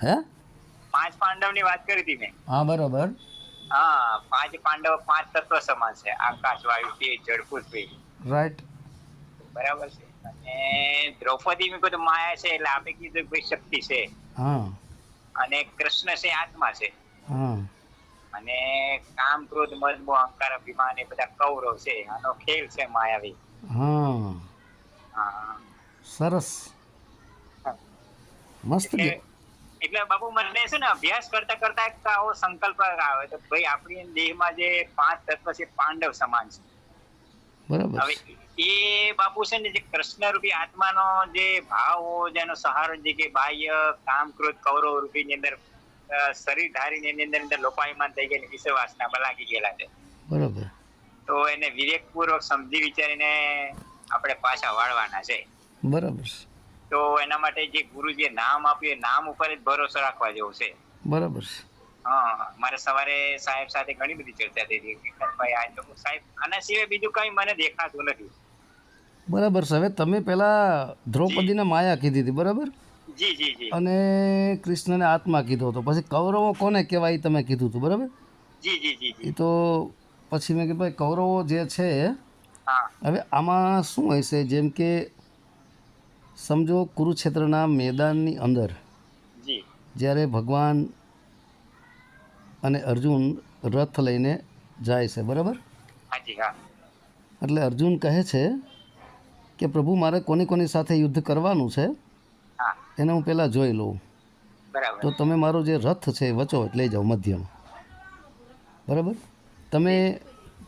હે? પાંચ પાંડવની વાત કરી હતી મેં. હા બરોબર. હા પાંચ પાંડવ પાંચ તત્વ સમાન છે. આકાશ વાયુ તેજ જળ પૃથ્વી રાઈટ બરાબર છે. અને દ્રૌપદી મેં કીધું માયા છે એટલે આપણે કીધું ભાઈ શક્તિ છે. હા. અને કૃષ્ણ છે આત્મા છે. હા. અને કામ ક્રોધ મદ મોહ અહંકાર અભિમાન એ બધા કૌરવ છે. આનો ખેલ છે માયાવી. હા. હા. સરસ. મસ્ત એટલે બાપુ મને છે ને અભ્યાસ કરતા કરતા એક આવો સંકલ્પ આવે તો ભાઈ આપણી દેહમાં જે પાંચ તત્વ છે પાંડવ સમાન છે. બરાબર. હવે એ બાપુ છે ને જે કૃષ્ણ રૂપી આત્માનો જે ભાવ જેનો સહારો જે કે બાહ્ય કામ ક્રોધ કૌરવ રૂપી ની અંદર શરીર ધારીને એની અંદર અંદર લોપાયમાન થઈ ગયેલી વિષય વાસનામાં લાગી ગયેલા છે. બરાબર. તો એને વિવેકપૂર્વક સમજી વિચારીને આપણે પાછા વાળવાના છે. બરાબર. તો એના માટે જે ગુરુજીએ નામ આપ્યું એ નામ ઉપર જ ભરોસો રાખવા જેવો છે. બરાબર હા મારે સવારે સાહેબ સાથે ઘણી બધી ચર્ચા થઈ હતી ભાઈ આ તો સાહેબ આના સિવાય બીજું કઈ મને દેખાતું નથી. બરાબર છે. હવે તમે પહેલા દ્રૌપદીને માયા કીધી હતી બરાબર? જી જી જી. અને કૃષ્ણને આત્મા કીધો હતો. પછી કૌરવો કોને કહેવાય તમે કીધું હતું બરાબર? જી જી જી એ તો પછી મેં કીધું ભાઈ કૌરવો જે છે હા. હવે આમાં શું હોય છે જેમ કે સમજો કુરુક્ષેત્રના મેદાનની અંદર જ્યારે ભગવાન અને અર્જુન રથ લઈને જાય છે બરાબર? એટલે અર્જુન કહે છે કે પ્રભુ મારે કોની કોની સાથે યુદ્ધ કરવાનું છે? એને હું પહેલાં જોઈ લઉં. તો તમે મારો જે રથ છે એ વચો લઈ જાઓ મધ્યમ. બરાબર? તમે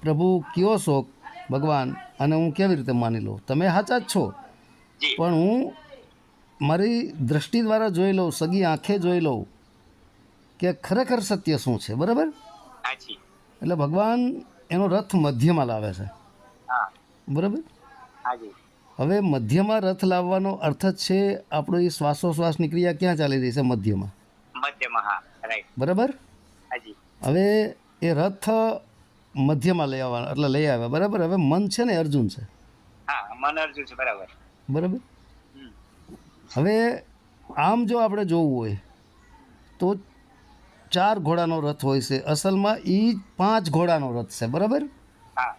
પ્રભુ કયો છો ભગવાન? અને હું કેવી રીતે માની લઉં? તમે સાચા જ છો? પણ હું મારી દ્રષ્ટિ દ્વારા જોઈ લઉં સગી આંખે જોઈ લઉં કે ખરેખર સત્ય શું છે બરાબર? એટલે ભગવાન એનો રથ મધ્યમાં લાવે છે. હા. બરાબર? હવે મધ્યમાં રથ લાવવાનો અર્થ જ છે આપણો એ શ્વાસોશ્વાસની ક્રિયા ક્યાં ચાલી રહી છે મધ્યમાં? મધ્યમાં હા રાઈટ બરાબર? હવે એ રથ મધ્યમાં લઈ આવવા એટલે લઈ આવ્યા બરાબર? હવે મન છે ને અર્જુન છે. હા મન અર્જુન છે બરાબર. બરાબર? હવે આમ જો આપણે જોવું હોય તો ચાર ઘોડાનો રથ હોય છે. અસલમાં એ પાંચ ઘોડાનો રથ છે બરાબર? હા.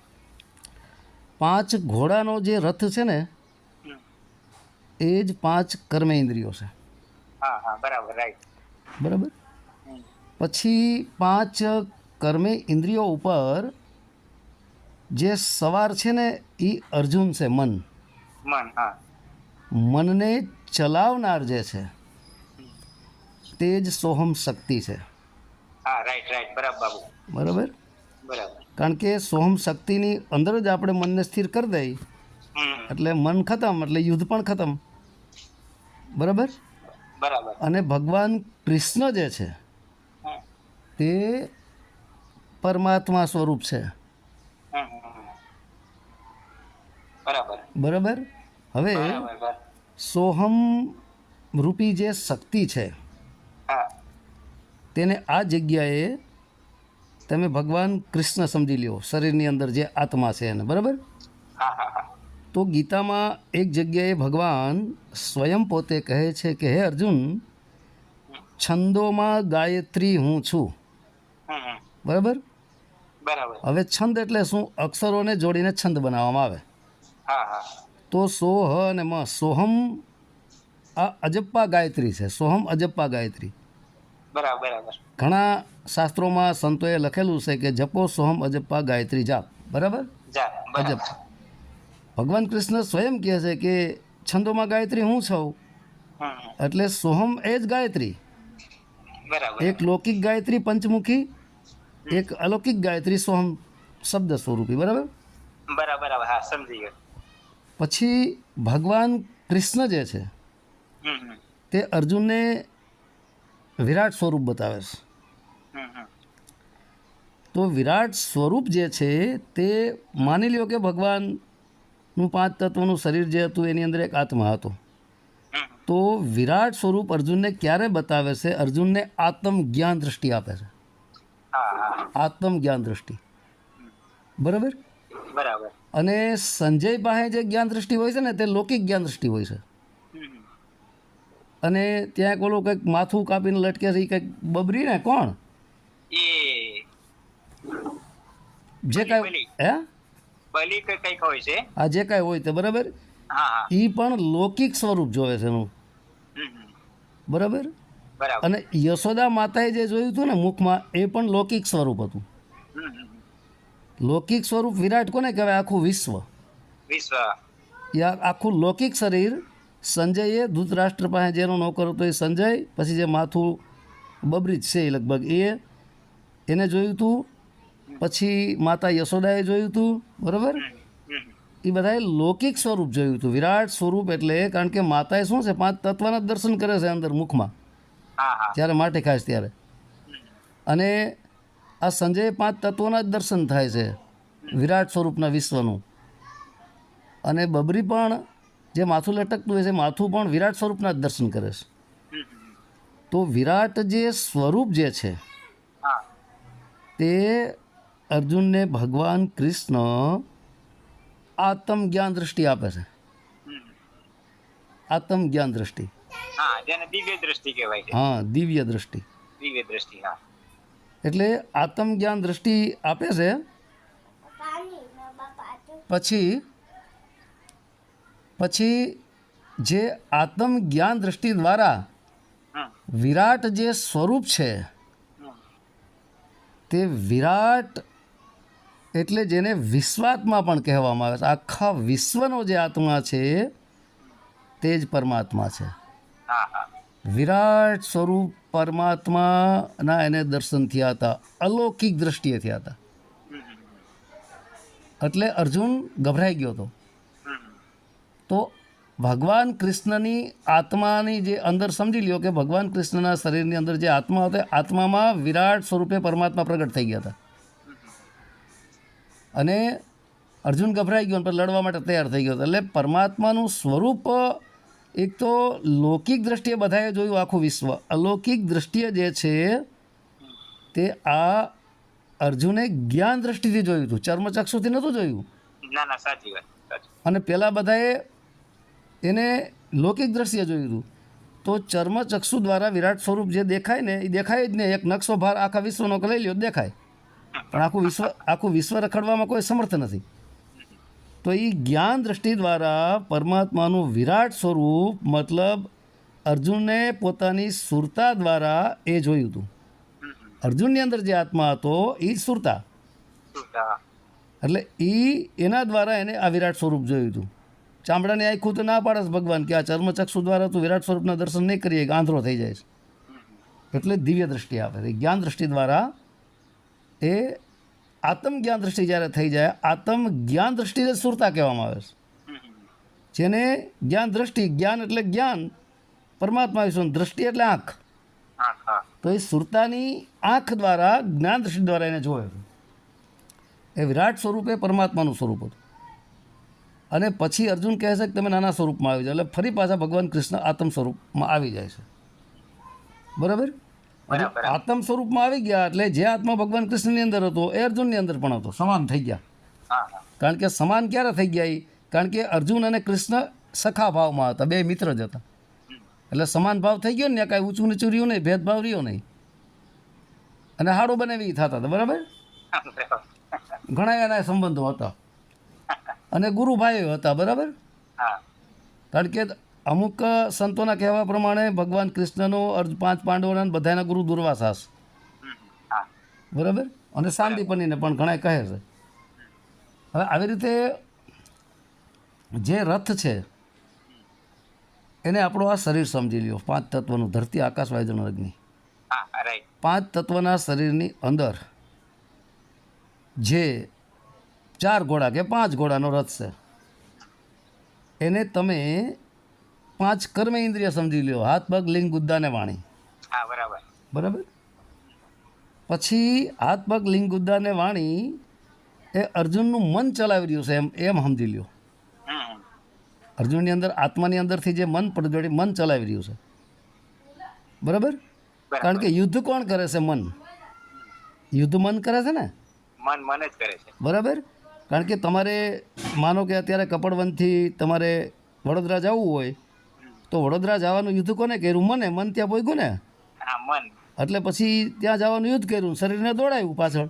પાંચ ઘોડાનો જે રથ છે ને એ જ પાંચ કર્મેન્દ્રિયો છે. હા હા બરાબર રાઈટ બરાબર? પછી પાંચ કર્મે ઇન્દ્રિયો ઉપર જે સવાર છે ને એ અર્જુન છે મન. મન હા. મનને ચલાવનાર જે છે તે જ સોહમ શક્તિ છે. હા રાઈટ રાઈટ બરાબર બાબુ. બરાબર? બરાબર. કારણ કે સોહમ શક્તિની અંદર જ આપણે મનને સ્થિર કરી દઈએ એટલે મન ખતમ એટલે યુદ્ધ પણ ખતમ. બરાબર? બરાબર. અને ભગવાન કૃષ્ણ જે છે તે પરમાત્મા સ્વરૂપ છે. બરાબર. હવે. સોહમ રૂપી જે શક્તિ છે તેને આ જગ્યાએ તમે ભગવાન કૃષ્ણ સમજી લ્યો શરીરની અંદર જે આત્મા છે એને બરાબર? તો ગીતામાં એક જગ્યાએ ભગવાન સ્વયં પોતે કહે છે કે હે અર્જુન છંદોમાં ગાયત્રી હું છું. બરાબર? બરાબર. હવે છંદ એટલે શું? અક્ષરોને જોડીને છંદ બનાવવામાં આવે. તો સોહ અને મ સોહમ આ અજપ્પા ગાયત્રી છે. સોહમ અજપ્પા ગાયત્રી. બરાબર ઘણા શાસ્ત્રોમાં સંતોએ લખેલું છે કે જપો સોહમ અજપ્પા ગાયત્રી જાપ. બરાબર? અજપ. ભગવાન કૃષ્ણ સ્વયં કહે છે કે છંદોમાં ગાયત્રી હું છું. એટલે સોહમ એ જ ગાયત્રી. એક લૌકિક ગાયત્રી પંચમુખી એક અલૌકિક ગાયત્રી સોહમ શબ્દ સ્વરૂપી. બરાબર? બરાબર બરાબર. હા સમજી ગયો. પછી ભગવાન કૃષ્ણ જે છે. તે અર્જુનને વિરાટ સ્વરૂપ બતાવે છે. તો વિરાટ સ્વરૂપ જે છે તે માની લ્યો કે ભગવાનનું પાંચ તત્વનું શરીર જે હતું એની અંદર એક આત્મા હતો. તો વિરાટ સ્વરૂપ અર્જુનને ક્યારે બતાવે છે? અર્જુનને આત્મ જ્ઞાન દ્રષ્ટિ આપે છે. આત્મ જ્ઞાન દ્રષ્ટિ. બરાબર? બરાબર. અને સંજય પાસે જે જ્ઞાન દ્રષ્ટિ હોય છે ને તે લૌકિક જ્ઞાન દ્રષ્ટિ હોય છે. અને ત્યાં એક ઓલું કંઈક માથું કાપીને લટકે છે એ કંઈક બબરી ને કોણ? જે કાંઈ. હે? બલી કે કંઈક હોય છે. આ જે કાંઈ હોય તે બરાબર? એ પણ લૌકિક સ્વરૂપ જોવે છે એનું. બરાબર? અને યશોદા માતાએ જે જોયું હતું ને મુખમાં એ પણ લૌકિક સ્વરૂપ હતું. લૌકિક સ્વરૂપ વિરાટ કોને કહેવાય? આખું વિશ્વ. વિશ્વ. યાર આખું લૌકિક શરીર સંજયે ધૃતરાષ્ટ્ર પાસે જેનો નોકર હતો એ સંજય પછી જે માથું બબરી જ છે એ લગભગ એ. એને જોયું હતું પછી માતા યશોદાએ જોયું હતું બરાબર. એ બધાએ લૌકિક સ્વરૂપ જોયું હતું વિરાટ સ્વરૂપ એટલે કારણ કે માતાએ શું છે પાંચ તત્વના દર્શન કરે છે અંદર મુખમાં. જ્યારે માટે ખાસ ત્યારે. અને આ સંજય પાંચ તત્વોના જ દર્શન થાય છે વિરાટ સ્વરૂપના વિશ્વનું. અને બબરી પણ જે માથું લટકતું હોય છે માથું પણ વિરાટ સ્વરૂપના જ દર્શન કરે છે. તો વિરાટ જે સ્વરૂપ જે છે તે અર્જુનને ભગવાન કૃષ્ણ આત્મ જ્ઞાન દ્રષ્ટિ આપે છે. આત્મ જ્ઞાન દ્રષ્ટિ. હા દિવ્ય દ્રષ્ટિ કહેવાય હા દિવ્ય દ્રષ્ટિ. દિવ્ય દ્રષ્ટિ હા. એટલે આત્મજ્ઞાન દ્રષ્ટિ આપે છે. પછી પછી જે આત્મજ્ઞાન દ્રષ્ટિ દ્વારા વિરાટ જે સ્વરૂપ છે તે વિરાટ એટલે જેને વિશ્વાત્મા પણ કહેવામાં આવે છે. આખા વિશ્વનો જે આત્મા છે તે જ પરમાત્મા છે. વિરાટ સ્વરૂપ પરમાત્માના એને દર્શન થયા હતા. અલૌકિક દ્રષ્ટિએ થયા હતા. એટલે અર્જુન ગભરાઈ ગયો હતો. તો ભગવાન કૃષ્ણની આત્માની જે અંદર સમજી લ્યો કે ભગવાન કૃષ્ણના શરીરની અંદર જે આત્મા હતો આત્મામાં વિરાટ સ્વરૂપે પરમાત્મા પ્રગટ થઈ ગયા હતા. અને અર્જુન ગભરાઈ ગયો પણ લડવા માટે તૈયાર થઈ ગયો એટલે પરમાત્માનું સ્વરૂપ એક તો લૌકિક દ્રષ્ટિએ બધાએ જોયું આખું વિશ્વ. અલૌકિક દ્રષ્ટિએ જે છે તે આ અર્જુને જ્ઞાન દ્રષ્ટિથી જોયું હતું. ચર્મચક્ષુથી નહોતું જોયું. ના ના સાચી વાત અને પેલા બધાએ એને લૌકિક દ્રષ્ટિએ જોયું હતું. તો ચર્મચક્ષુ દ્વારા વિરાટ સ્વરૂપ જે દેખાય ને એ દેખાય જ ને. એક નકશો ભાર આખા વિશ્વનો લઈ લ્યો દેખાય. પણ આખું વિશ્વ આખું વિશ્વ રખડવામાં કોઈ સમર્થ નથી. તો એ જ્ઞાન દ્રષ્ટિ દ્વારા પરમાત્માનું વિરાટ સ્વરૂપ મતલબ અર્જુનને પોતાની સુરતા દ્વારા એ જોયું હતું. અર્જુનની અંદર જે આત્મા હતો એ સુરતા. એટલે એ એના દ્વારા એને આ વિરાટ સ્વરૂપ જોયું હતું. ચામડાની આખું તો ના પાડે ભગવાન કે આ ચર્મચક્ષુ દ્વારા તું વિરાટ સ્વરૂપના દર્શન નહીં કરીએ આંધળો થઈ જાય એટલે દિવ્ય દ્રષ્ટિ આપે છે. જ્ઞાન દ્રષ્ટિ દ્વારા એ આત્મ જ્ઞાન દ્રષ્ટિ જ્યારે થઈ જાય આત્મ જ્ઞાન દ્રષ્ટિને સુરતા કહેવામાં આવે છે. જેને જ્ઞાન દ્રષ્ટિ જ્ઞાન એટલે જ્ઞાન પરમાત્મા વિશે દ્રષ્ટિ એટલે આંખ. તો એ સુરતાની આંખ દ્વારા જ્ઞાન દ્રષ્ટિ દ્વારા એને જોવે એ વિરાટ સ્વરૂપે પરમાત્માનું સ્વરૂપ હતું. અને પછી અર્જુન કહે છે કે તમે નાના સ્વરૂપમાં આવી જાઓ. એટલે ફરી પાછા ભગવાન કૃષ્ણ આત્મ સ્વરૂપમાં આવી જાય છે. બરાબર. આત્મ સ્વરૂપમાં આવી ગયા એટલે જે આત્મા ભગવાન કૃષ્ણની અંદર હતો એ અર્જુનની અંદર પણ હતો સમાન થઈ ગયા. કારણ કે સમાન ક્યારે થઈ ગયા એ કારણ કે અર્જુન અને કૃષ્ણ સખા ભાવમાં હતા બે મિત્ર જ હતા. એટલે સમાન ભાવ થઈ ગયો ને કાંઈ ઊંચું નીચું રહ્યું નહીં ભેદભાવ રહ્યો નહીં. અને હાડું બનાવી થતા હતા બરાબર? બરાબર. ઘણા એના સંબંધો હતા. અને ગુરુભાઈઓ હતા બરાબર? કારણ કે અમુક સંતોના કહેવા પ્રમાણે ભગવાન કૃષ્ણનો અર્જ પાંચ પાંડવોના બધાના ગુરુ દુર્વાસાસ. બરાબર? અને સાંદીપનીને પણ ઘણા કહે છે. હવે આવી રીતે જે રથ છે એને આપણો આ શરીર સમજી લ્યો. પાંચ તત્વનું ધરતી આકાશ વાયુજન અગ્નિ. પાંચ તત્વના શરીરની અંદર જે ચાર ઘોડા કે પાંચ ઘોડાનો રથ છે એને તમે પાંચ કર્મ ઇન્દ્રિય સમજી લ્યો. હાથ પગ લિંગ ગુદ્દા ને વાણી. હા બરાબર. બરાબર? પછી હાથ પગ લિંગ ગુદ્દા ને વાણી એ અર્જુનનું મન ચલાવી રહ્યું છે એમ એમ સમજી લ્યો. અર્જુનની અંદર આત્માની અંદરથી જે મન પ્રજ્વળી મન ચલાવી રહ્યું છે. બરાબર? કારણ કે યુદ્ધ કોણ કરે છે મન? યુદ્ધ મન કરે છે ને? મન મન જ કરે છે. બરાબર? કારણ કે તમારે માનો કે અત્યારે કપડવનથી તમારે વડોદરા જવું હોય તો વડોદરા જવાનું યુદ્ધ કોને કર્યું? મને? મન ત્યાં પોગ્યું ને? એટલે પછી ત્યાં જવાનું યુદ્ધ કર્યું. શરીરને દોડાયું પાછળ.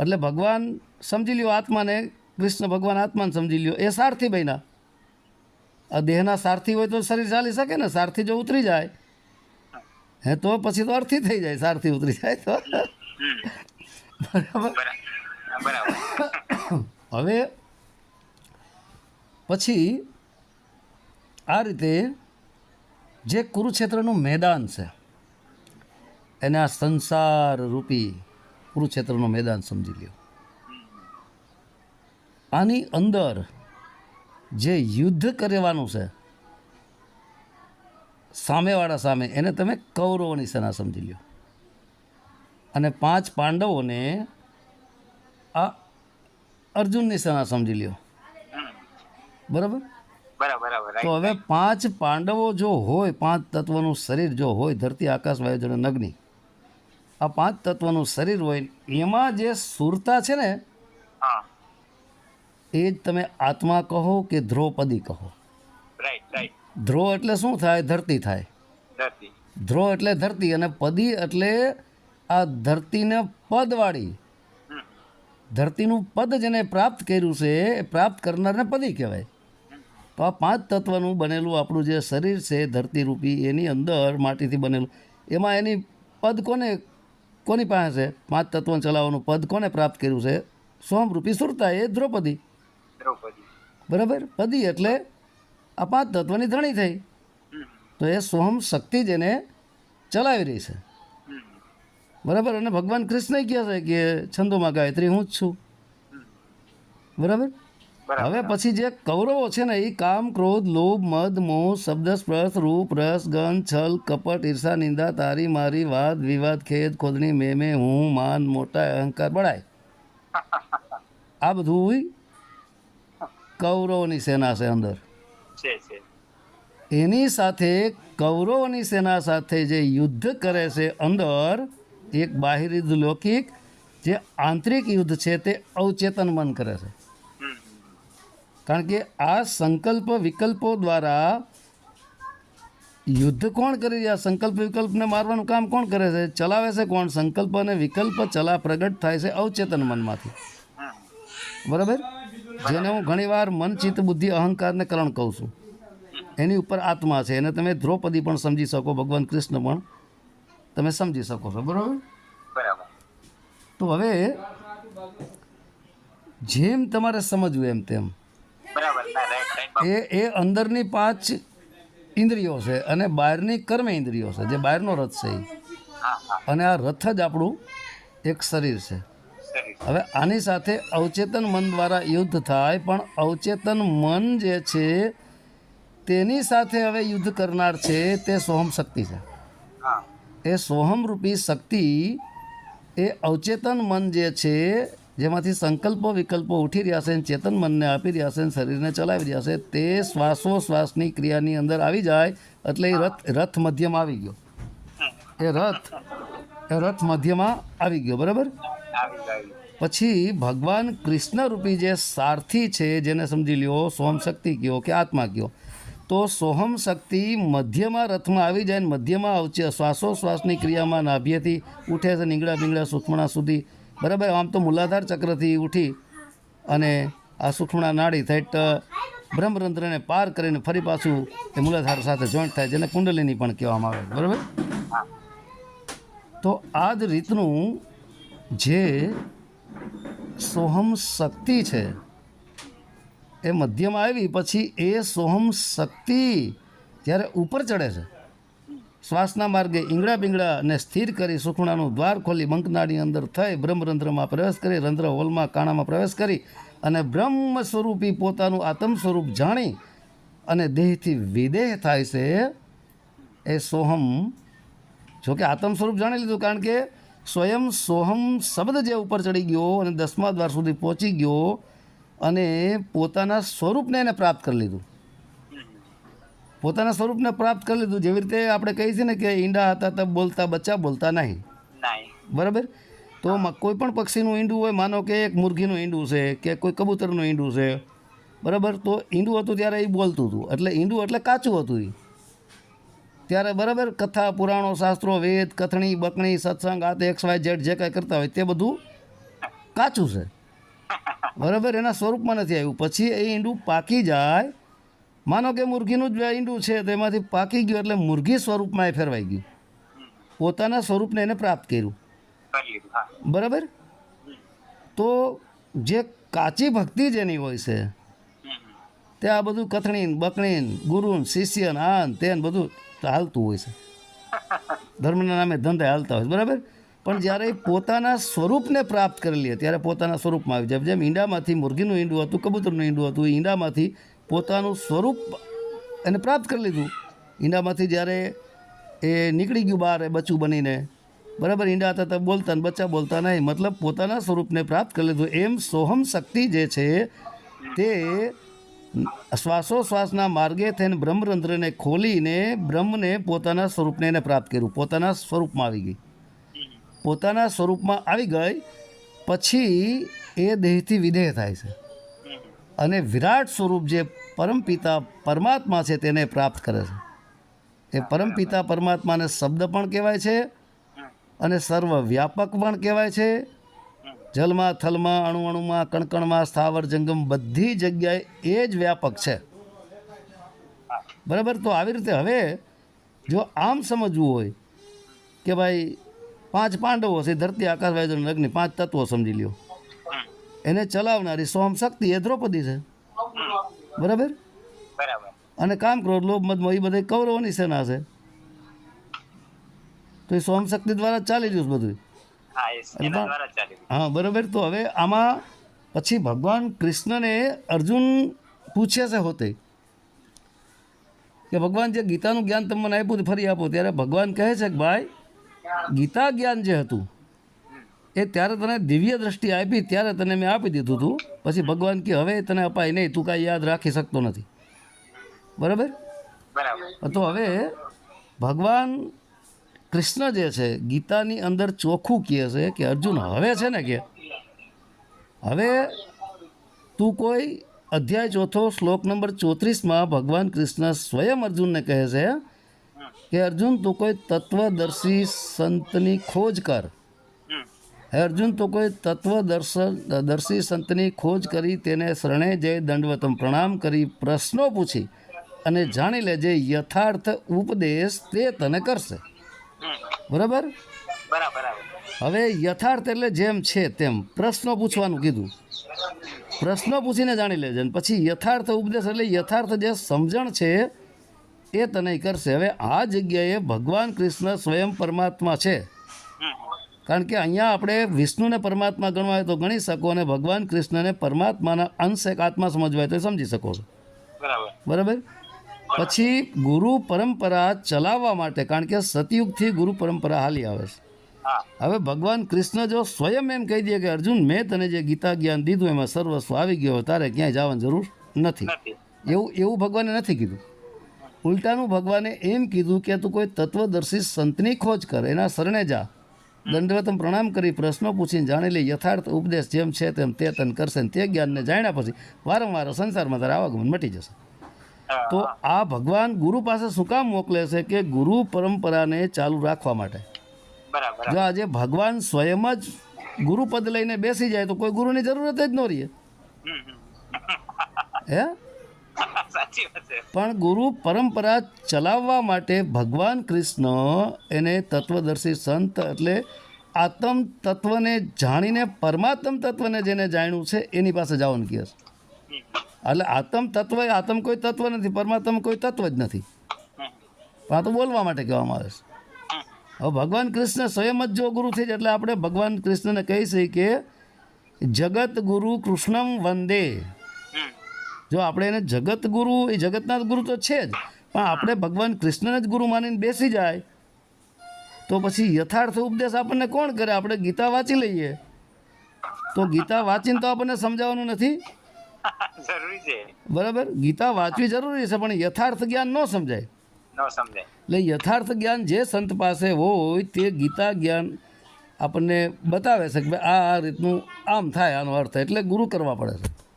એટલે ભગવાન સમજી લ્યો આત્માને કૃષ્ણ ભગવાન આત્માને સમજી લ્યો. એ સારથી બન્યા. આ દેહના સારથી હોય તો શરીર ચાલી શકે ને? સારથી જો ઉતરી જાય. હે તો પછી તો અર્થી થઈ જાય. સારથી ઉતરી જાય તો. બરાબર. હવે પછી આ રીતે જે કુરુક્ષેત્રનું મેદાન છે, એને આ સંસાર રૂપી કુરુક્ષેત્રનું મેદાન સમજી લ્યો. આની અંદર જે યુદ્ધ કરવાનું છે, સામેવાળા સામે એને તમે કૌરવોની સેના સમજી લ્યો. અને પાંચ પાંડવોને આ અર્જુનની સેના સમજી લ્યો. બરાબર? તો હવે પાંચ પાંડવો જો હોય પાંચ તત્વનું શરીર જો હોય ધરતી આકાશ વાયુ જળ અગ્નિ આ પાંચ તત્વનું શરીર હોય એમાં જે સુરતા છે ને એ જ તમે આત્મા કહો કે ધ્રોપદી કહો. ધ્રો એટલે શું થાય? ધરતી થાય. ધ્રો એટલે ધરતી અને પદી એટલે આ ધરતીને પદવાળી. ધરતીનું પદ જેને પ્રાપ્ત કર્યું છે એ પ્રાપ્ત કરનારને પદી કહેવાય. તો આ પાંચ તત્વનું બનેલું આપણું જે શરીર છે ધરતીરૂપી એની અંદર માટીથી બનેલું. એમાં એની પદ કોને કોની પાસે છે? પાંચ તત્વને ચલાવવાનું પદ કોને પ્રાપ્ત કર્યું છે? સોમરૂપી સુરતા એ દ્રૌપદી. બરાબર? પદી એટલે આ પાંચ તત્વની ધણી થઈ. તો એ સોહમ શક્તિ જ એને ચલાવી રહી છે. બરાબર? અને ભગવાન કૃષ્ણ કહે છે કે છંદોમાં ગાયત્રી હું જ છું. બરાબર? હવે પછી જે કૌરવો છે ને એ કામ ક્રોધ લોભ મદ મોહ શબ્દ સ્પર્શ રૂપ રસ ગંધ છલ કપટ ઈર્ષા નિંદા તારી મારી વાદ વિવાદ ખેદ ખોદણી મે મે હું માન મોટા અહંકાર બળાય આ બધું કૌરવોની સેના છે અંદર. એની સાથે કૌરવોની સેના સાથે જે યુદ્ધ કરે છે અંદર એક બાહિર યુદ્ધ લૌકિક જે આંતરિક યુદ્ધ છે તે અવચેતન મન કરે છે. કારણ કે આ સંકલ્પ વિકલ્પો દ્વારા યુદ્ધ કોણ કરી રહ્યા? સંકલ્પ વિકલ્પને મારવાનું કામ કોણ કરે છે? ચલાવે છે કોણ? સંકલ્પ અને વિકલ્પ ચલા પ્રગટ થાય છે અવચેતન મનમાંથી. બરાબર? જેને હું ઘણીવાર મન ચિત્ત બુદ્ધિ અહંકારને કરણ કહું છું. એની ઉપર આત્મા છે. એને તમે દ્રૌપદી પણ સમજી શકો ભગવાન કૃષ્ણ પણ તમે સમજી શકો છો. બરાબર? તો હવે જેમ તમારે સમજવું એમ તેમ બરાબર ના રાઈટ રાઈટ એ એ અંદરની પાંચ ઇન્દ્રિયો છે અને બહારની કર્મ ઇન્દ્રિયો છે જે બહારનો રથ છે એ. અને આ રથ જ આપણું એક શરીર છે. હવે આની સાથે અવચેતન મન દ્વારા યુદ્ધ થાય પણ અવચેતન મન જે છે તેની સાથે હવે યુદ્ધ કરનાર છે તે સોહમ શક્તિ છે. એ સોહમરૂપી શક્તિ એ અવચેતન મન જે છે જેમાંથી સંકલ્પો વિકલ્પો ઉઠી રહ્યા છે અને ચેતન મનને આપી રહ્યા છે શરીરને ચલાવી રહ્યા છે તે શ્વાસોશ્વાસની ક્રિયાની અંદર આવી જાય એટલે એ રથ રથ મધ્યમાં આવી ગયો. એ રથ એ રથ મધ્યમાં આવી ગયો બરાબર? પછી ભગવાન કૃષ્ણ રૂપી જે સારથી છે જેને સમજી લ્યો સોહમ શક્તિ કયો કે આત્મા કયો તો સોહમ શક્તિ મધ્યમાં રથમાં આવી જાય ને મધ્યમાં આવશે શ્વાસોશ્વાસની ક્રિયામાં નાભ્યથી ઉઠે છે નીંગડા બીંગડા સુખમણા સુધી બરાબર, આમ તો મૂલાધાર ચક્રથી ઉઠી અને આ સુખમણા નાડી થેટ બ્રહ્મરંધ્રને પાર કરીને ફરી પાછું એ મૂલાધાર સાથે જોઈન્ટ થાય, જેને કુંડલિની પણ કહેવામાં આવે બરાબર? તો આ જ રીતનું જે સોહમ શક્તિ છે, એ મધ્યમાં આવી, પછી એ સોહમ શક્તિ જ્યારે ઉપર ચડે છે શ્વાસના માર્ગે ઈંગડા બિંગડા ને સ્થિર કરી સુખણાનું દ્વાર ખોલી બંકનાડી અંદર થઈ બ્રહ્મરંધ્રમાં પ્રવેશ કરી રંધ્ર હોલમાં કાણામાં પ્રવેશ કરી અને બ્રહ્મ સ્વરૂપી પોતાનું આત્મ સ્વરૂપ જાણી અને દેહથી વિદેહ થાય છે એ સોહમ. જોકે આત્મ સ્વરૂપ જાણી લીધું કારણ કે સ્વયં સોહમ શબ્દ જે ઉપર ચડી ગયો અને દસમા દ્વાર સુધી પહોંચી ગયો અને પોતાના સ્વરૂપને એને પ્રાપ્ત કરી લીધું. પોતાના સ્વરૂપને પ્રાપ્ત કરી લીધું. જેવી રીતે આપણે કહીએ છીએ ને કે ઈંડા હતા તબ બોલતા બચ્ચા બોલતા નહીં. બરાબર? તો કોઈ પણ પક્ષીનું ઈંડું હોય માનો કે એક મુરઘીનું ઈંડું છે કે કોઈ કબૂતરનું ઈંડું છે બરાબર? તો ઈંડું હતું ત્યારે એ બોલતું હતું. એટલે ઈંડું એટલે કાચું હતું એ ત્યારે બરાબર કથા પુરાણો શાસ્ત્રો વેદ કથણી બકણી સત્સંગ આ તે એક્સ વાય ઝેડ જે કાંઈ કરતા હોય તે બધું કાચું છે. બરાબર? એના સ્વરૂપમાં નથી આવ્યું. પછી એ ઈંડું પાકી જાય માનો કે મુરઘીનું જ ઈંડું છે તેમાંથી પાકી ગયું એટલે મુરઘી સ્વરૂપમાં એ ફેરવાઈ ગયું. પોતાના સ્વરૂપને એને પ્રાપ્ત કર્યું. બરાબર? તો જે કાચી ભક્તિ જેની હોય છે. તે આ બધું કથણીન બકણીન ગુરુન શિષ્યન આન તેન બધું હાલતું હોય છે. ધર્મના નામે ધંધે હાલતા હોય છે, બરાબર? પણ જ્યારે પોતાના સ્વરૂપને પ્રાપ્ત કરી લે ત્યારે પોતાના સ્વરૂપમાં આવી જાય. જેમ ઈંડામાંથી મુરગીનું ઈંડું હતું કબૂતરનું ઈંડું હતું ઈંડામાંથી પોતાનું સ્વરૂપ એને પ્રાપ્ત કરી લીધું. ઈંડામાંથી જ્યારે એ નીકળી ગયું બહાર, એ બચ્ચું બનીને. બરાબર, ઈંડા હતા તો બોલતા ને બચ્ચા બોલતા નહીં, મતલબ પોતાના સ્વરૂપને પ્રાપ્ત કરી લીધું. એમ સોહમ શક્તિ જે છે, તે શ્વાસોશ્વાસના માર્ગે થઈને બ્રહ્મરંધ્રને ખોલીને બ્રહ્મને પોતાના સ્વરૂપને એને પ્રાપ્ત કર્યું. પોતાના સ્વરૂપમાં આવી ગઈ. પોતાના સ્વરૂપમાં આવી ગઈ, પછી એ દેહથી વિદેહ થાય છે. અને વિરાટ સ્વરૂપ જે પરમપિતા પરમાત્મા છે તેને પ્રાપ્ત કરે છે. એ પરમપિતા પરમાત્માને શબ્દ પણ કહેવાય છે અને સર્વ વ્યાપક પણ કહેવાય છે. જલમાં, થલમાં અણુ અણુમાં કણકણમાં, સ્થાવર, જંગમ બધી જગ્યાએ એ જ વ્યાપક છે. બરાબર? તો આવી રીતે હવે જો આમ સમજવું હોય કે ભાઈ પાંચ પાંડવો છે, ધરતી, આકાશ વાયુ અગ્નિ પાંચ તત્વો સમજી લ્યો. એને ચલાવનારી સોમ શક્તિ એ દ્રૌપદી છે. બરાબર? અને કામ ક્રોધ લોભ મદમો એ બધા કૌરવોની સેના છે. તો એ સોમ શક્તિ દ્વારા ચાલી રહ્યું છે બધું હા બરાબર. તો હવે આમાં પછી ભગવાન કૃષ્ણને અર્જુન પૂછે છે હોતે કે ભગવાન જે ગીતાનું જ્ઞાન તમે મને આપ્યું ફરી આપો. ત્યારે ભગવાન કહે છે કે ભાઈ ગીતા જ્ઞાન જે હતું એ ત્યારે તને દિવ્ય દ્રષ્ટિ આપી ત્યારે તને મેં આપી દીધું હતું પછી ભગવાન કે હવે તને અપાય નહીં તું કાંઈ યાદ રાખી શકતો નથી. બરાબર? તો હવે ભગવાન કૃષ્ણ જે છે ગીતાની અંદર ચોખ્ખું કહે છે કે અર્જુન હવે છે ને કે? હવે તું કોઈ અધ્યાય ચોથો શ્લોક નંબર ચોત્રીસમાં ભગવાન કૃષ્ણ સ્વયં અર્જુનને કહે છે કે અર્જુન તું કોઈ તત્વદર્શી સંતની ખોજ કર. અર્જુન તો કોઈ તત્વ દર્શન દર્શી સંતની ખોજ કરી તેને શરણે જઈ દંડવતમ પ્રણામ કરી પ્રશ્નો પૂછી અને જાણી લેજે યથાર્થ ઉપદેશ તે તને કરશે. બરાબર. હવે યથાર્થ એટલે જેમ છે તેમ પ્રશ્નો પૂછવાનું કીધું. પ્રશ્નો પૂછીને જાણી લેજે અને પછી યથાર્થ ઉપદેશ એટલે યથાર્થ જે સમજણ છે એ તને કરશે. હવે આ જગ્યાએ ભગવાન કૃષ્ણ સ્વયં પરમાત્મા છે. કારણ કે અહીંયા આપણે વિષ્ણુને પરમાત્મા ગણવા હોય તો ગણી શકો અને ભગવાન કૃષ્ણને પરમાત્માના અંશ એક આત્મા સમજવા હોય તો સમજી શકો છો. બરાબર. પછી ગુરુ પરંપરા ચલાવવા માટે કારણ કે સતયુગથી ગુરુ પરંપરા હાલી આવે છે. હવે ભગવાન કૃષ્ણ જો સ્વયં એમ કહી દે કે અર્જુન મેં તને જે ગીતા જ્ઞાન દીધું એમાં સર્વસ્વ આવી ગયો તારે ક્યાંય જવાની જરૂર નથી. નથી. એવું એવું ભગવાને નથી કીધું. ઉલટાનું ભગવાને એમ કીધું કે તું કોઈ તત્વદર્શી સંતની ખોજ કર એના શરણે જા. દંડવતમ પ્રણામ કરી પ્રશ્નો પૂછીને જાણી લે યથાર્થ ઉપદેશ જેમ છે તેમ તે તન કરશે ને તે જ્ઞાનને જાણ્યા પછી વારંવાર સંસારમાં તારે આવાગમન મટી જશે. તો આ ભગવાન ગુરુ પાસે શું કામ મોકલે છે કે ગુરુ પરંપરાને ચાલુ રાખવા માટે? જો આજે ભગવાન સ્વયં જ ગુરુપદ લઈને બેસી જાય તો કોઈ ગુરુની જરૂરત જ ન રહે. હે? પણ ગુરુ પરંપરા ચલાવવા માટે ભગવાન કૃષ્ણ એને તત્વદર્શી સંત એટલે આત્મ તત્વને જાણીને પરમાત્મ તત્વને જેને જાણ્યું છે, એની પાસે જવાનું કહે છે. એટલે આત્મ તત્વ એ આત્મ કોઈ તત્વ નથી, પરમાત્મ કોઈ તત્વ જ નથી. પણ આ તો બોલવા માટે કહેવામાં આવે છે. હવે ભગવાન કૃષ્ણ સ્વયં જ જો ગુરુ થઈ જાય એટલે આપણે ભગવાન કૃષ્ણને કહી શકીએ કે જગત ગુરુ કૃષ્ણમ વંદે. જો આપણે એને જગત ગુરુ એ જગતના ગુરુ તો છે જ. પણ આપણે ભગવાન કૃષ્ણને જ ગુરુ માનીને બેસી જાય. તો પછી યથાર્થ ઉપદેશ આપણને કોણ કરે? આપણે ગીતા વાંચી લઈએ. તો ગીતા વાંચીને તો આપણને સમજાવવાનું નથી? જરૂરી છે. બરાબર? ગીતા વાંચવી જરૂરી છે પણ યથાર્થ જ્ઞાન ન સમજાય. ન સમજાય. એટલે યથાર્થ જ્ઞાન જે સંત પાસે હોય તે ગીતા જ્ઞાન આપણને બતાવે છે કે આ રીતનું આમ થાય આનો અર્થ. એટલે ગુરુ કરવા પડે છે.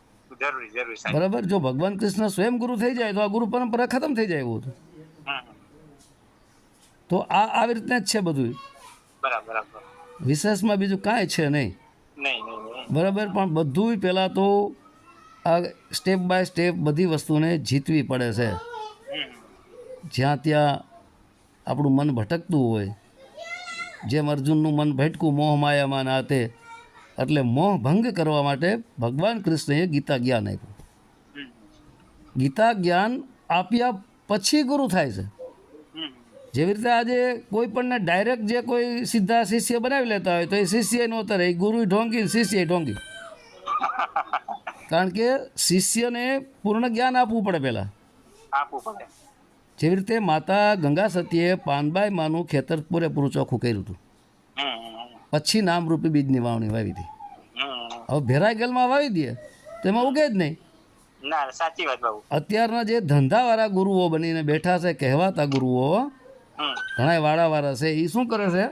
જરૂરી જરૂરી બરાબર જો ભગવાન કૃષ્ણ સ્વયં ગુરુ થઈ જાય તો આ ગુરુ પરંપરા ખતમ થઈ જાય એવું. તો આ આવી રીતના જ છે બધું. બરાબર વિશેષમાં બીજું કાંઈ છે નહીં. બરાબર પણ બધુંય પહેલાં તો આ સ્ટેપ બાય સ્ટેપ બધી વસ્તુને જીતવી પડે છે. જ્યાં ત્યાં આપણું મન ભટકતું હોય જેમ અર્જુનનું મન ભટકું મોહ માયામાં ના તે એટલે મોહ ભંગ કરવા માટે ભગવાન કૃષ્ણએ ગીતા જ્ઞાન આપ્યું. ગીતા જ્ઞાન આપ્યા પછી ગુરુ થાય છે. જેવી રીતે આજે કોઈ પણને ડાયરેક્ટ જે કોઈ સીધા શિષ્ય બનાવી લેતા હોય તો એ શિષ્ય નો ઉતરે એ ગુરુ ઢોંગી શિષ્ય ઢોંગી. કારણ કે શિષ્યને પૂર્ણ જ્ઞાન આપવું પડે પહેલાં. આપવું પડે. જેવી રીતે માતા ગંગા સતીએ પાનબાઈ માનું ખેતર પૂરેપૂરું ચોખ્ખું કર્યું હતું. પછી નામરૂપી બીજની વાવણી વાવી હતી. હવે ભેરાઈ ગેલમાં વાવી દે તો એમાં ઉગે જ નહીં. ના સાચી વાત બાબુ. અત્યારના જે ધંધાવાળા ગુરુઓ બનીને બેઠા છે કહેવાતા ગુરુઓ. ઘણા વાળાવાળા છે એ શું કરે છે?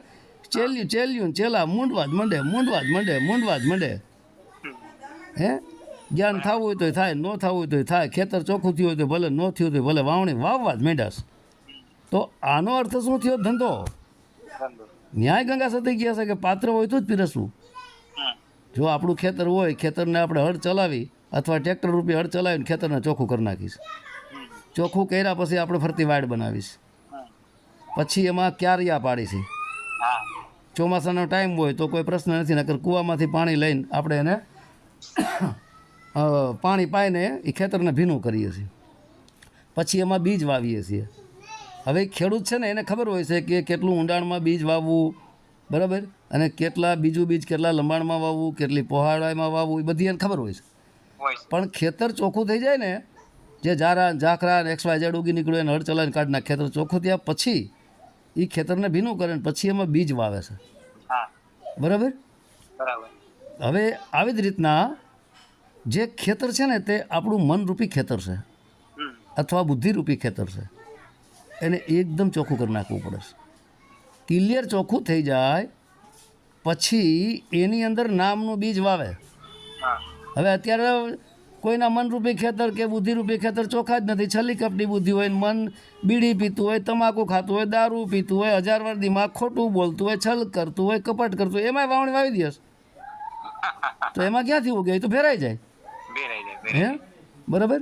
ચેલ્યું ચેલ્યું ને ચેલા મૂંડવા જ મંડે મૂંડવા જ મંડે મૂંડવા જ મંડે હે? જ્ઞાન થવું હોય તો થાય ન થવું હોય તો થાય ખેતર ચોખ્ખું થયું હોય તો ભલે ન થયું તો ભલે વાવણી વાવવા જ માંડ્યાસ તો આનો અર્થ શું થયો ધંધો. ન્યાય ગંગા સતી ગયા છે કે પાત્ર હોય તો જ પીરસવું. જો આપણું ખેતર હોય ખેતરને આપણે હળ ચલાવી અથવા ટ્રેક્ટર રૂપી હળ ચલાવીને ખેતરને ચોખ્ખું કરી નાખીશ. ચોખ્ખું કર્યા પછી આપણે ફરતી વાડ બનાવીશ. પછી એમાં ક્યારિયા પાડીશી. હા. ચોમાસાનો ટાઈમ હોય તો કોઈ પ્રશ્ન નથી નકર કૂવામાંથી પાણી લઈને આપણે એને પાણી પાઈને એ ખેતરને ભીનું કરીએ છીએ. પછી એમાં બીજ વાવીએ છીએ. હવે ખેડૂત છે ને એને ખબર હોય છે કે કેટલું ઊંડાણમાં બીજ વાવવું બરાબર? અને કેટલા બીજું બીજ કેટલા લંબાણમાં વાવવું કેટલી પહોળાઈમાં વાવવું એ બધી એને ખબર હોય છે. પણ ખેતર ચોખ્ખું થઈ જાય ને જે જારા ઝાખરા ને એક્સ વાય ઝેડ ઉગી નીકળ્યું એને હળ ચલાવીને કાઢી નાખે. ખેતર ચોખ્ખું થયા પછી એ ખેતરને ભીનું કરે ને પછી એમાં બીજ વાવે છે. બરાબર? બરાબર. હવે આવી જ રીતના જે ખેતર છે ને તે આપણું મનરૂપી ખેતર છે. અથવા બુદ્ધિરૂપી ખેતર છે. એને એકદમ ચોખ્ખું કરી નાખવું પડે છે. ક્લિયર ચોખ્ખું થઈ જાય પછી એની અંદર નામનું બીજ વાવે. હવે અત્યારે કોઈના મનરૂપી ખેતર કે બુદ્ધિરૂપી ખેતર ચોખ્ખા જ નથી. છલી કપટી બુદ્ધિ હોય મન બીડી પીતું હોય તમાકુ ખાતું હોય દારૂ પીતું હોય હજાર વાર દિમાગ ખોટું બોલતું હોય છલ કરતું હોય કપટ કરતું હોય એમાંય વાવણી વાવી દે તો એમાં ક્યાંથી ઉગે? તો ફેરાઈ જાય. હે? બરાબર?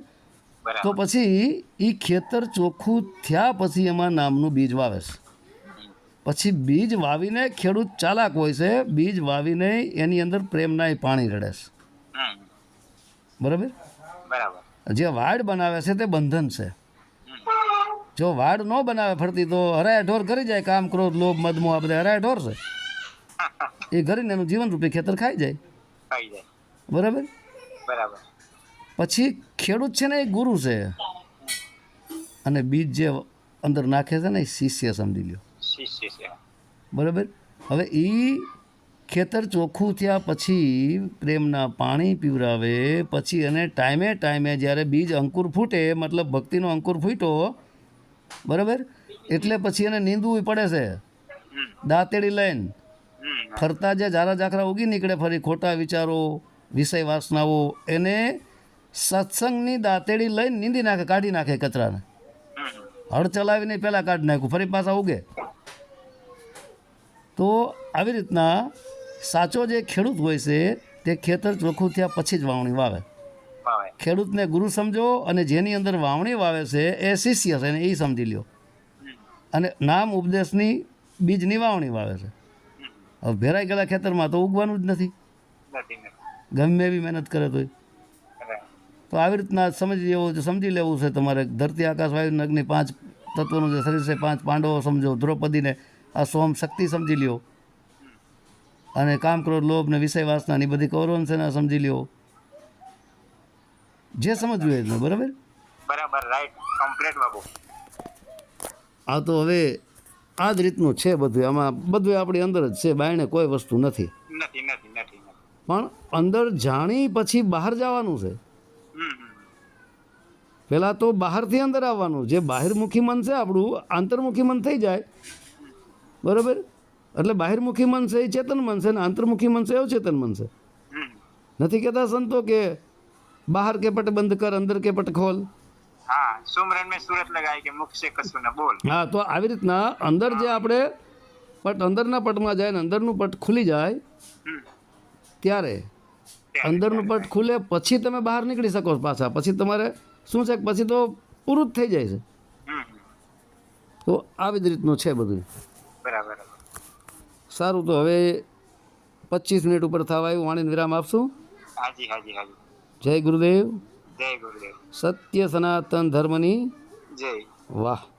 તો પછી એ ખેતર ચોખ્ખું થયા પછી એમાં નામનું બીજ વાવે છે પછી બીજ વાવીને ખેડૂત ચાલાક હોય છે. બીજ વાવીને એની અંદર પ્રેમના પાણી રડે છે. બરાબર? જે વાડ બનાવે છે તે બંધન છે. જો વાડ ન બનાવે ફરતી તો હરાય ઢોર કરી જાય. કામ ક્રોધ લોભ મદમો આ બધા હરાય ઢોર છે. એ કરીને એનું જીવન રૂપી ખેતર ખાઈ જાય. બરાબર? બરાબર. પછી ખેડૂત છે ને એ ગુરુ છે. અને બીજ જે અંદર નાખે છે ને એ શિષ્ય સમજી લ્યો. બરાબર? હવે એ ખેતર ચોખ્ખું થયા પછી પ્રેમના પાણી પીવરાવે પછી એને ટાઈમે ટાઈમે જ્યારે બીજ અંકુર ફૂટે મતલબ ભક્તિનો અંકુર ફૂટ્યો બરાબર? એટલે પછી એને નીંદવું પડે છે. દાંતેડી લઈને. ફરતા જે ઝારા ઝાખરા ઉગી નીકળે ફરી ખોટા વિચારો વિષય વાસનાઓ એને સત્સંગની દાંતેડી લઈને નીંદી નાખે કાઢી નાખે કચરાને. હળ ચલાવીને પહેલાં કાઢી નાખ્યું ફરી પાછા ઉગે. તો આવી રીતના સાચો જે ખેડૂત હોય છે તે ખેતર ચોખ્ખું થયા પછી જ વાવણી વાવે. ખેડૂતને ગુરુ સમજો અને જેની અંદર વાવણી વાવે છે એ શિષ્ય છે ને એ સમજી લ્યો. અને નામ ઉપદેશની બીજની વાવણી વાવે છે. હવે ભેરાઈ ગયેલા ખેતરમાં તો ઉગવાનું જ નથી. ગમે એવી મહેનત કરે તોય. તો આવી રીતના સમજી લેવું સમજી લેવું છે તમારે. ધરતી આકાશ વાયુ અગ્નિ પાંચ તત્વોનું જે શરીર છે પાંચ પાંડવો સમજો. દ્રૌપદીને આ સોમ શક્તિ સમજી લ્યો. અને કામ ક્રોધ લોભ ને વિષય વાસનાની બધી કૌરવ છે ને સમજી લ્યો. જે સમજવું એ બરાબર? બરાબર રાઈટ કમ્પ્લીટ બાબુ આ તો હવે આ જ રીતનું છે બધું. આમાં બધું આપણી અંદર જ છે બાયણે કોઈ વસ્તુ નથી. નથી નથી નથી પણ અંદર જાણી પછી બહાર જવાનું છે. પહેલાં તો બહારથી અંદર આવવાનું. જે બહારમુખી મન છે આપણું આંતરમુખી મન થઈ જાય. બરાબર? એટલે બહારમુખી મન છે એ ચેતન મન છે ને આંતરમુખી મન છે એવું ચેતન મન છે નથી કહેતા સંતો કે બહાર કે પટ બંધ કર અંદર કે પટ ખોલ? હા તો આવી રીતના અંદર જે આપણે પટ અંદરના પટમાં જાય ને અંદરનું પટ ખુલી જાય ત્યારે અંદરનું પટ ખુલે પછી તમે બહાર નીકળી શકો પાછા. પછી તમારે શું છે પછી તો પૂરું જ થઈ જાય છે. તો આવી જ રીતનું છે બધું. બરાબર. સારું તો હવે પચીસ મિનિટ ઉપર થવા આવ્યું. વાણીને વિરામ આપશું. હાજી હાજી હાજી. જય ગુરુદેવ. જય ગુરુદેવ. સત્ય સનાતન ધર્મની જય. વાહ.